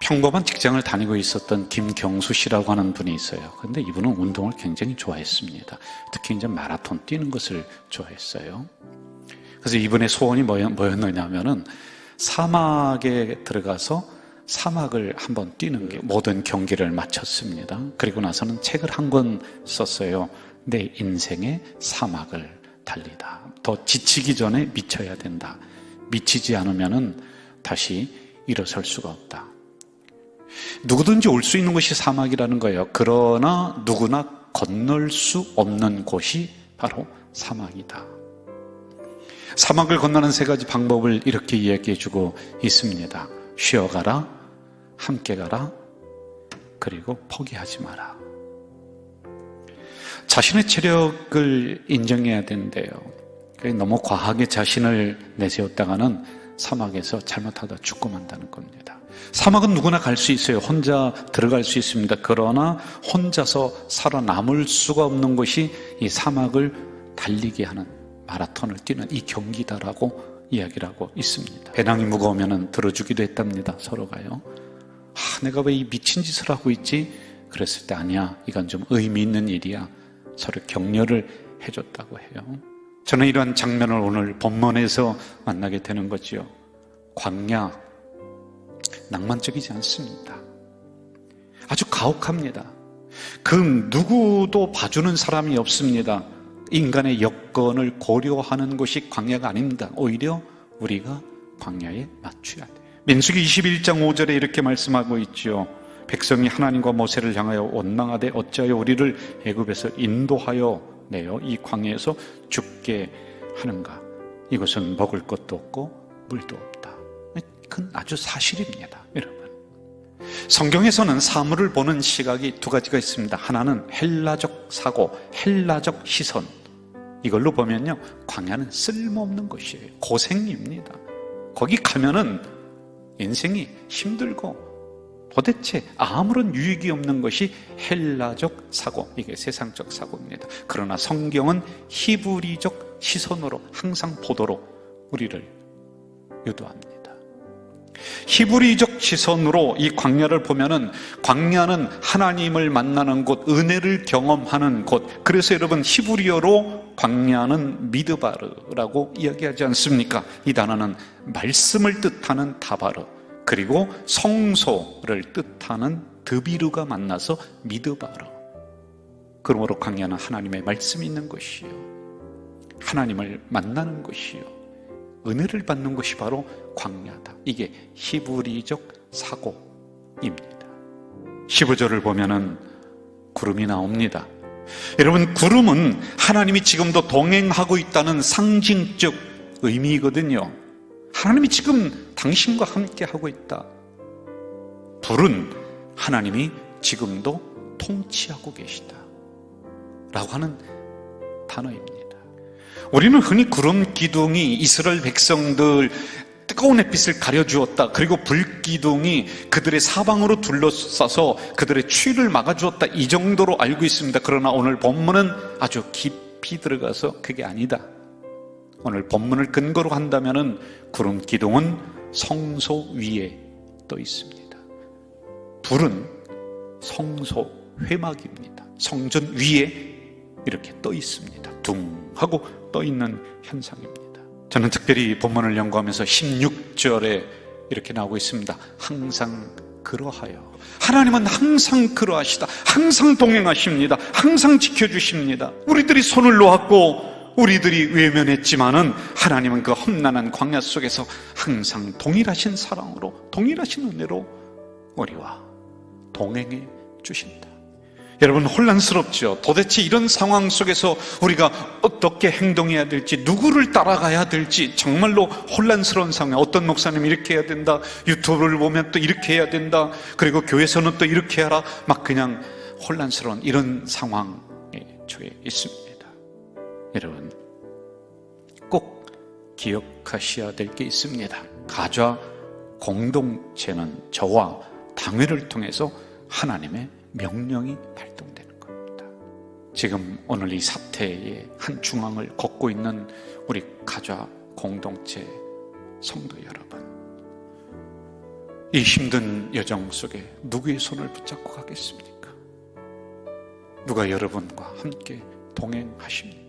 평범한 직장을 다니고 있었던 김경수 씨라고 하는 분이 있어요. 근데 이분은 운동을 굉장히 좋아했습니다. 특히 이제 마라톤 뛰는 것을 좋아했어요. 그래서 이분의 소원이 뭐였느냐면은 사막에 들어가서 사막을 한번 뛰는 게 모든 경기를 마쳤습니다. 그리고 나서는 책을 한 권 썼어요. 내 인생의 사막을 달리다. 더 지치기 전에 미쳐야 된다. 미치지 않으면은 다시 일어설 수가 없다. 누구든지 올 수 있는 곳이 사막이라는 거예요. 그러나 누구나 건널 수 없는 곳이 바로 사막이다. 사막을 건너는 세 가지 방법을 이렇게 이야기해 주고 있습니다. 쉬어가라, 함께 가라, 그리고 포기하지 마라. 자신의 체력을 인정해야 된대요. 너무 과하게 자신을 내세웠다가는 사막에서 잘못하다 죽고 만다는 겁니다. 사막은 누구나 갈 수 있어요. 혼자 들어갈 수 있습니다. 그러나 혼자서 살아남을 수가 없는 것이 이 사막을 달리게 하는 마라톤을 뛰는 이 경기다라고 이야기를 하고 있습니다. 배낭이 무거우면 들어주기도 했답니다. 서로가요. 아, 내가 왜 이 미친 짓을 하고 있지? 그랬을 때 아니야. 이건 좀 의미 있는 일이야. 서로 격려를 해줬다고 해요. 저는 이러한 장면을 오늘 본문에서 만나게 되는 거지요. 광야, 낭만적이지 않습니다. 아주 가혹합니다. 그 누구도 봐주는 사람이 없습니다. 인간의 여건을 고려하는 것이 광야가 아닙니다. 오히려 우리가 광야에 맞춰야 돼요. 민수기 21장 5절에 이렇게 말씀하고 있죠. 백성이 하나님과 모세를 향하여 원망하되 어찌하여 우리를 애굽에서 인도하여 내어 이 광야에서 죽게 하는가? 이것은 먹을 것도 없고 물도 없다. 그건 아주 사실입니다, 여러분. 성경에서는 사물을 보는 시각이 두 가지가 있습니다. 하나는 헬라적 사고, 헬라적 시선. 이걸로 보면요, 광야는 쓸모없는 것이에요. 고생입니다. 거기 가면은 인생이 힘들고 도대체 아무런 유익이 없는 것이 헬라적 사고, 이게 세상적 사고입니다. 그러나 성경은 히브리적 시선으로 항상 보도록 우리를 유도합니다. 히브리적 시선으로 이 광야를 보면은 광야는 하나님을 만나는 곳, 은혜를 경험하는 곳. 그래서 여러분 히브리어로 광야는 미드바르라고 이야기하지 않습니까? 이 단어는 말씀을 뜻하는 다바르. 그리고 성소를 뜻하는 드비르가 만나서 미드바르. 그러므로 광야는 하나님의 말씀이 있는 것이요. 하나님을 만나는 것이요. 은혜를 받는 것이 바로 광야다. 이게 히브리적 사고입니다. 15절을 보면은 구름이 나옵니다. 여러분, 구름은 하나님이 지금도 동행하고 있다는 상징적 의미거든요. 하나님이 지금 당신과 함께 하고 있다. 불은 하나님이 지금도 통치하고 계시다. 라고 하는 단어입니다. 우리는 흔히 구름 기둥이 이스라엘 백성들 뜨거운 햇빛을 가려주었다. 그리고 불기둥이 그들의 사방으로 둘러싸서 그들의 추위를 막아주었다. 이 정도로 알고 있습니다. 그러나 오늘 본문은 아주 깊이 들어가서 그게 아니다. 오늘 본문을 근거로 한다면 구름 기둥은 성소 위에 떠 있습니다. 불은 성소 회막입니다. 성전 위에 이렇게 떠 있습니다. 둥 하고 떠 있는 현상입니다. 저는 특별히 본문을 연구하면서 16절에 이렇게 나오고 있습니다. 항상 그러하여. 하나님은 항상 그러하시다. 항상 동행하십니다. 항상 지켜주십니다. 우리들이 손을 놓았고 우리들이 외면했지만은 하나님은 그 험난한 광야 속에서 항상 동일하신 사랑으로 동일하신 은혜로 우리와 동행해 주신다. 여러분 혼란스럽죠. 도대체 이런 상황 속에서 우리가 어떻게 행동해야 될지, 누구를 따라가야 될지 정말로 혼란스러운 상황. 어떤 목사님 이렇게 해야 된다. 유튜브를 보면 또 이렇게 해야 된다. 그리고 교회에서는 또 이렇게 하라. 막 그냥 혼란스러운 이런 상황에 처해 있습니다. 여러분 꼭 기억하셔야 될 게 있습니다. 가좌 공동체는 저와 당회를 통해서 하나님의 명령이 발동되는 겁니다. 지금 오늘 이 사태의 한 중앙을 걷고 있는 우리 가좌 공동체 성도 여러분. 이 힘든 여정 속에 누구의 손을 붙잡고 가겠습니까? 누가 여러분과 함께 동행하십니까?